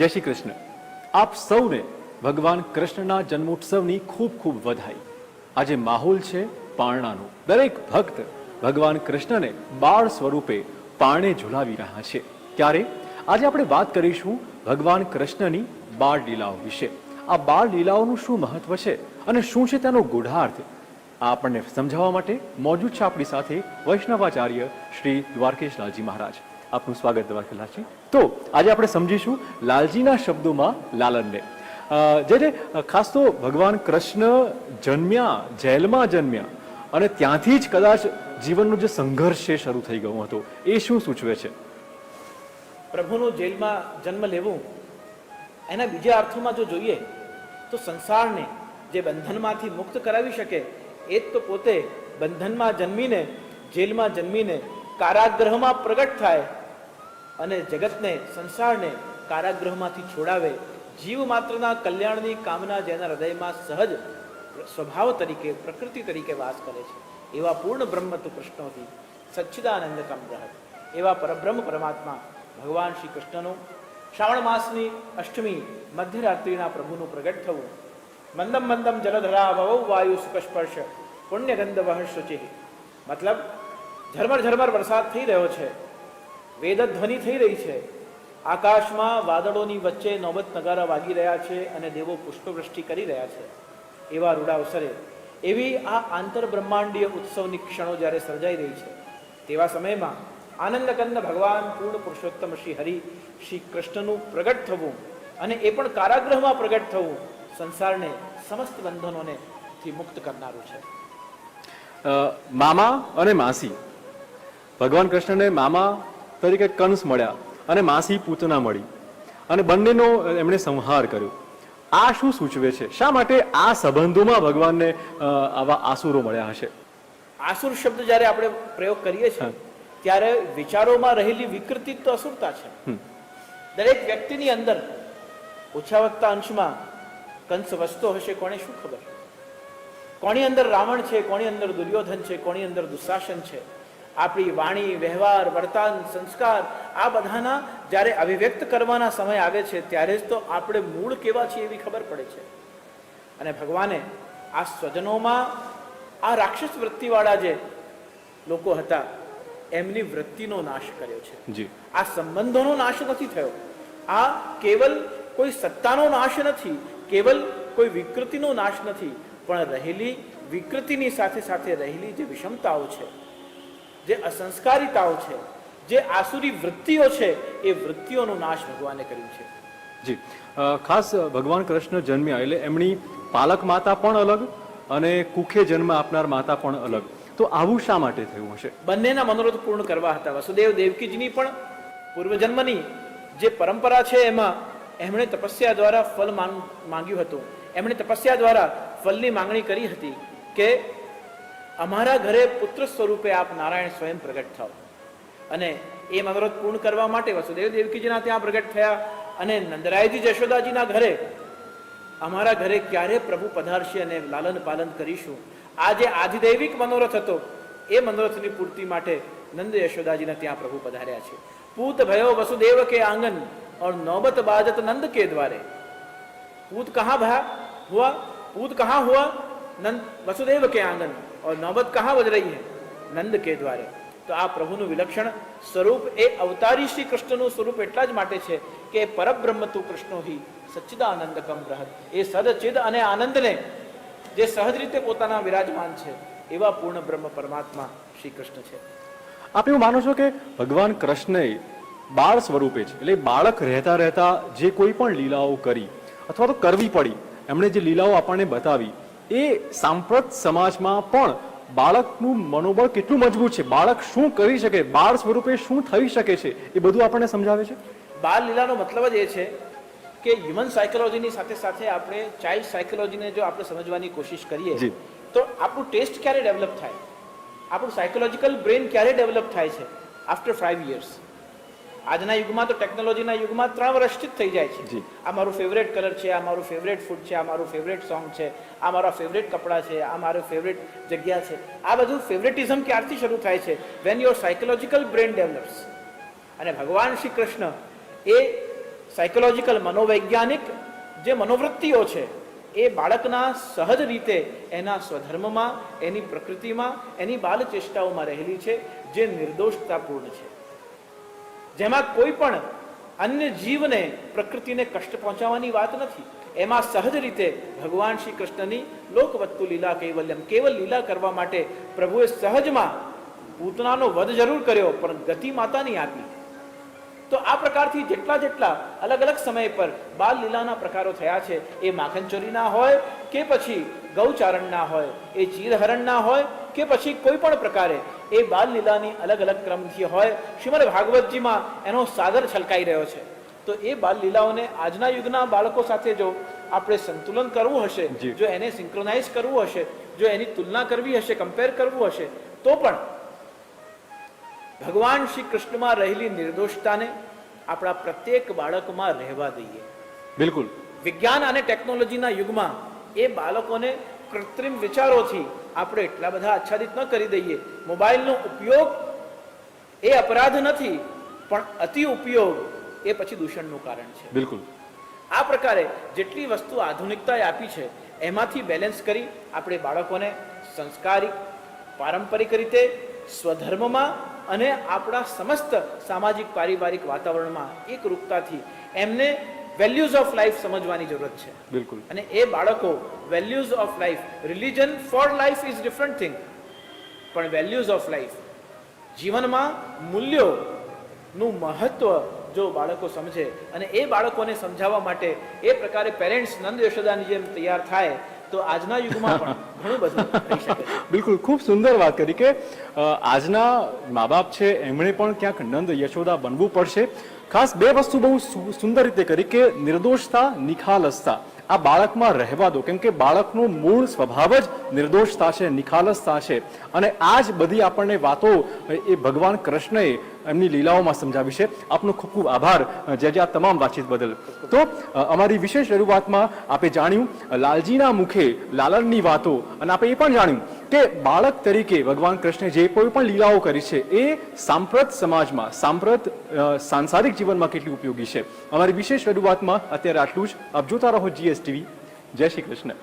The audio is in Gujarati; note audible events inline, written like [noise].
જય શ્રી કૃષ્ણ. આપ સૌને ભગવાન કૃષ્ણના જન્મોત્સવની ખૂબ ખૂબ વધાઈ. આજે માહોલ છે પારણાનો. દરેક ભક્ત ભગવાન કૃષ્ણને બાળ સ્વરૂપે પારણે ઝુલાવી રહ્યા છે. ત્યારે આજે આપણે વાત કરીશું ભગવાન કૃષ્ણની બાળ લીલાઓ વિશે. આ બાળ લીલાઓનું શું મહત્વ છે અને શું છે તેનો ગૂઢાર્થ? આ આપણને સમજાવવા માટે મોજૂદ છે આપણી સાથે વૈષ્ણવાચાર્ય શ્રી દ્વારકેશ લાલજી મહારાજ. આપનું સ્વાગત દ્વારકેલાલજી તો આજે આપણે સમજીશું લાલજીના શબ્દોમાં લાલનને. જે ખાસ તો ભગવાન કૃષ્ણ જન્મ્યા, જેલમાં જન્મ્યા અને ત્યાંથી જ કદાચ જીવનનો જે સંઘર્ષ છે શરૂ થઈ ગયો હતો. એ શું સૂચવે છે? પ્રભુનું જેલમાં જન્મ લેવું, એના બીજા અર્થોમાં જો જોઈએ, તો સંસારને જે બંધનમાંથી મુક્ત કરાવી શકે, એ જ તો પોતે બંધનમાં જન્મીને, જેલમાં જન્મીને કારાગૃહમાં પ્રગટ થાય અને જગતને, સંસારને કારાગૃહમાંથી છોડાવે. જીવ માત્રના કલ્યાણની કામના જેના હૃદયમાં સહજ સ્વભાવ તરીકે, પ્રકૃતિ તરીકે વાસ કરે છે. એવા પૂર્ણ બ્રહ્મ તું કૃષ્ણોથી સચ્ચિદાનંદ કમ એવા પરબ્રહ્મ પરમાત્મા ભગવાન શ્રી કૃષ્ણનું શ્રાવણ માસની અષ્ટમી મધ્યરાત્રિના પ્રભુનું પ્રગટ થવું. મંદમ મંદમ જલધરા ભવૌ વાયુ સુખસ્પર્શ પુણ્યગંધ વહ શુચિ. મતલબ, ઝરમર ઝરમર વરસાદ થઈ રહ્યો છે. વેદધ્વનિ થઈ રહી છે. આકાશમાં વાદળોની વચ્ચે નોબત નગારા વાગી રહ્યા છે અને દેવો પુષ્પવૃષ્ટિ કરી રહ્યા છે. એવા રૂડા અવસરે એવી આ આંતર બ્રહ્માંડીય ઉત્સવની ક્ષણો જ્યારે સર્જાઈ રહી છે, તેવા સમયમાં આનંદકંદ ભગવાન પૂર્ણ પુરુષોત્તમ શ્રી હરિ શ્રી કૃષ્ણનું પ્રગટ થવું અને એ પણ કારાગૃહમાં પ્રગટ થવું સંસારને સમસ્ત બંધનોને થી મુક્ત કરનારું છે. મામા અને માસી. ભગવાન કૃષ્ણને મામા તરીકે કંસ મળ્યા અને માસી પૂતના મળી. અને બંનેનો એમણે સંહાર કર્યો. આ શું સૂચવે છે? શા માટે આ સંબંધોમાં ભગવાનને આવા આસુરો મળ્યા હશે? આસુર શબ્દ જ્યારે આપણે પ્રયોગ કરીએ છીએ ત્યારે વિચારોમાં રહેલી વિકૃતિ તો અસુરતા છે. દરેક વ્યક્તિની અંદર ઓછા વત્તા અંશમાં કંસ વસતો હશે કોને શું ખબર? કોની અંદર રાવણ છે કોની અંદર દુર્યોધન છે કોની અંદર દુશાસન છે? આપણી વાણી વ્યવહાર વર્તન સંસ્કાર આ બધાના જ્યારે અભિવ્યક્ત કરવાના સમય આવે છે ત્યારે જ તો આપણે મૂળ કેવા છીએ એવી ખબર પડે છે. અને ભગવાને આ સ્વજનોમાં આ રાક્ષસ વૃત્તિવાળા જે લોકો હતા એમની વૃત્તિનો નાશ કર્યો છે. જી. આ સંબંધોનો નાશ નથી થયો. આ કેવલ કોઈ સત્તાનો નાશ નથી કેવલ કોઈ વિકૃતિનો નાશ નથી પણ રહેલી વિકૃતિની સાથે સાથે રહેલી જે વિષમતાઓ છે જે અસંસ્કારિતાઓ છે જે આસુરી વૃત્તિઓ છે એ વૃત્તિઓનો નાશ ભગવાને કર્યું છે. જી. ખાસ ભગવાન કૃષ્ણ જન્મ્યા એટલે એમની પાલક માતા પણ અલગ અને કુખે જન્મ આપનાર માતા પણ અલગ. તો આવું શા માટે થયું હશે? બંનેના મનોરથ પૂર્ણ કરવા હતા. વસુદેવ દેવકીજીની પણ પૂર્વજન્મની જે પરંપરા છે એમાં એમણે તપસ્યા દ્વારા ફલ માંગ- માંગ્યું હતું. એમણે તપસ્યા દ્વારા ફલની માંગણી કરી હતી કે અમારા ઘરે પુત્ર સ્વરૂપે આપ નારાયણ સ્વયં પ્રગટ થાઓ અને એ મનોરથ પૂર્ણ કરવા માટે વસુદેવ દેવકીજીના ત્યાં પ્રગટ થયા અને નંદરાયજી જશોદાજીના ઘરે અમારા ઘરે ક્યારે પ્રભુ પધારશે અને લાલન પાલન કરીશું આ જે આધિદૈવિક મનોરથ હતો એ મનોરથની પૂર્તિ માટે નંદ યશોદાજીને ત્યાં પ્રભુ પધાર્યા છે પૂત ભયો વસુદેવ કે આંગન और नौबत बाजत नंद के द्वारे पूत कहाँ भया हुआ पूत कहाँ हुआ नंद वसुदेव के आंगन और नौबत कहाँ बज रही है નંદ કે દ્વારે તો આ પ્રભુનું વિલક્ષણ સ્વરૂપ એ અવતારી શ્રી કૃષ્ણનું સ્વરૂપ એટલા જ માટે છે કે પરબ્રહ્મ તું કૃષ્ણો હિ સચ્ચિદાનંદ કમ રહત એ સદચિદ અને આનંદને જે સહજ રીતે પોતાના વિરાજમાન છે એવા પૂર્ણ બ્રહ્મ પરમાત્મા શ્રી કૃષ્ણ છે આપ એવું માનો છો કે ભગવાન કૃષ્ણએ બાળ સ્વરૂપે જ એટલે બાળક રહેતા રહેતા જે કોઈ પણ લીલાઓ કરી અથવા તો કરવી પડી એમણે જે લીલાઓ આપણને બતાવી એ સાંપ્રત સમાજમાં પણ બાળકનું મનોબળ કેટલું મજબૂત છે? બાળક શું કરી શકે? બાળ સ્વરૂપે શું થઈ શકે છે? એ બધું આપણને સમજાવે છે? બાળ લીલાનો મતલબ જ એ છે કે હ્યુમન સાયકોલોજીની સાથે સાથે આપણે ચાઇલ્ડ સાયકોલોજીને જો આપણે સમજવાની કોશિશ કરીએ. તો આપણું ટેસ્ટ ક્યારે ડેવલપ થાય? આપણું સાયકોલોજીકલ બ્રેન ક્યારે ડેવલપ થાય છે? આફ્ટર ફાઇવ યર્સ આજના યુગમાં તો ટેકનોલોજીના યુગમાં ત્રણ વર્ષથી જ થઈ જાય છે. જી. આ મારું ફેવરેટ કલર છે આ મારું ફેવરેટ ફૂડ છે આ મારું ફેવરેટ સોંગ છે આ મારા ફેવરેટ કપડાં છે આ મારું ફેવરેટ જગ્યા છે. આ બધું ફેવરેટિઝમ ક્યારથી શરૂ થાય છે? When your psychological brain develops અને ભગવાન શ્રી કૃષ્ણ એ સાયકોલોજીકલ મનોવૈજ્ઞાનિક જે મનોવૃત્તિઓ છે એ બાળકના સહજ રીતે એના સ્વધર્મમાં એની પ્રકૃતિમાં એની બાલચેષ્ટાઓમાં રહેલી છે જે નિર્દોષતાપૂર્ણ છે. જેમાં કોઈ પણ અન્ય જીવને પ્રકૃતિને કષ્ટ પહોંચાડવાની વાત નથી. એમાં સહજ રીતે ભગવાન શ્રી કૃષ્ણની લોકવત્તુ લીલા કૈવલ્યમ, કેવલ લીલા કરવા માટે પ્રભુએ સહજમાં પૂતનાનો વધ જરૂર કર્યો, પણ ગતિ માતાની આપી. તો આ પ્રકારથી જેટલા જેટલા અલગ અલગ સમય પર બાલ લીલાના પ્રકારો થયા છે, એ માખનચોરીના હોય કે પછી ગૌચારણના હોય, એ ચીરહરણના હોય કે પછી કોઈ પણ પ્રકારે એ બાલ લીલાની અલગ અલગ ક્રમથી હોય. શ્રીમદ ભાગવતજીમાં એનો સાગર છલકાઈ રહ્યો છે. તો એ બાલ લીલાઓને આજના યુગના બાળકો સાથે જો આપણે સંતુલન કરવું હશે જો એને સિંક્રોનાઇઝ કરવું હશે જો એની તુલના કરવી હશે કમ્પેર કરવું હશે તો પણ ભગવાન શ્રી કૃષ્ણમાં રહેલી નિર્દોષતાને આપણા પ્રત્યેક બાળકમાં રહેવા દઈએ. બિલકુલ. વિજ્ઞાન અને ટેકનોલોજીના યુગમાં એ બાળકોને કૃત્રિમ વિચારોથી આપણે એટલા બધા આચ્છાદિત ન કરી દઈએ. મોબાઈલનો ઉપયોગ એ અપરાધ નથી પણ અતિ ઉપયોગ એ પછી દૂષણનું કારણ છે. બિલકુલ. આ પ્રકારે જેટલી વસ્તુ આધુનિકતાએ આપી છે એમાંથી બેલેન્સ કરી આપણે બાળકોને સંસ્કારિક પારંપરિક રીતે સ્વધર્મમાં અને આપણા સમસ્ત સામાજિક પારિવારિક વાતાવરણમાં એકરૂપતાથી એમને વેલ્યુઝ ઓફ લાઈફ સમજવાની જરૂરત છે. બિલકુલ. અને એ બાળકો values of life religion for life is different thing પણ વેલ્યુઝ ઓફ લાઈફ જીવનમાં મૂલ્યોનું મહત્વ જો બાળકો સમજે અને એ બાળકોને સમજાવવા માટે એ પ્રકારે પેરેન્ટ્સ નંદ યશોદાની જેમ તૈયાર થાય તો આજના યુગમાં પણ [laughs] ઘણું બધું થઈ શકે બિલકુલ ખૂબ સુંદર વાત કરી કે આજના મા બાપ છે એમણે પણ ક્યાંક નંદ યશોદા બનવું પડશે. ખાસ બે વસ્તુ બહુ સુંદર રીતે કરી કે નિર્દોષતા, નિખાલસતા. આ બાળકમાં રહેવા દો, કેમ કે બાળકનો મૂળ સ્વભાવ જ નિર્દોષતા છે, નિખાલસતા છે. અને આ જ બધી આપણને વાતો એ ભગવાન કૃષ્ણએ એમની લીલાઓમાં સમજાવી છે. આપનો ખૂબ ખૂબ આભાર જે આ તમામ વાતચીત બદલ. તો અમારી વિશેષ રજૂઆતમાં આપે જાણ્યું, લાલજીના મુખે લાલનની વાતો, અને આપણે એ પણ જાણ્યું કે બાળક તરીકે ભગવાન કૃષ્ણે જે કોઈ પણ લીલાઓ કરી છે, એ સાંપ્રત સમાજમાં, સાંપ્રત સાંસારિક જીવનમાં કેટલી ઉપયોગી છે. અમારી વિશેષ રજૂઆતમાં અત્યારે આટલું જ. આપ જોતા રહો જીએસટીવી જય શ્રી કૃષ્ણ.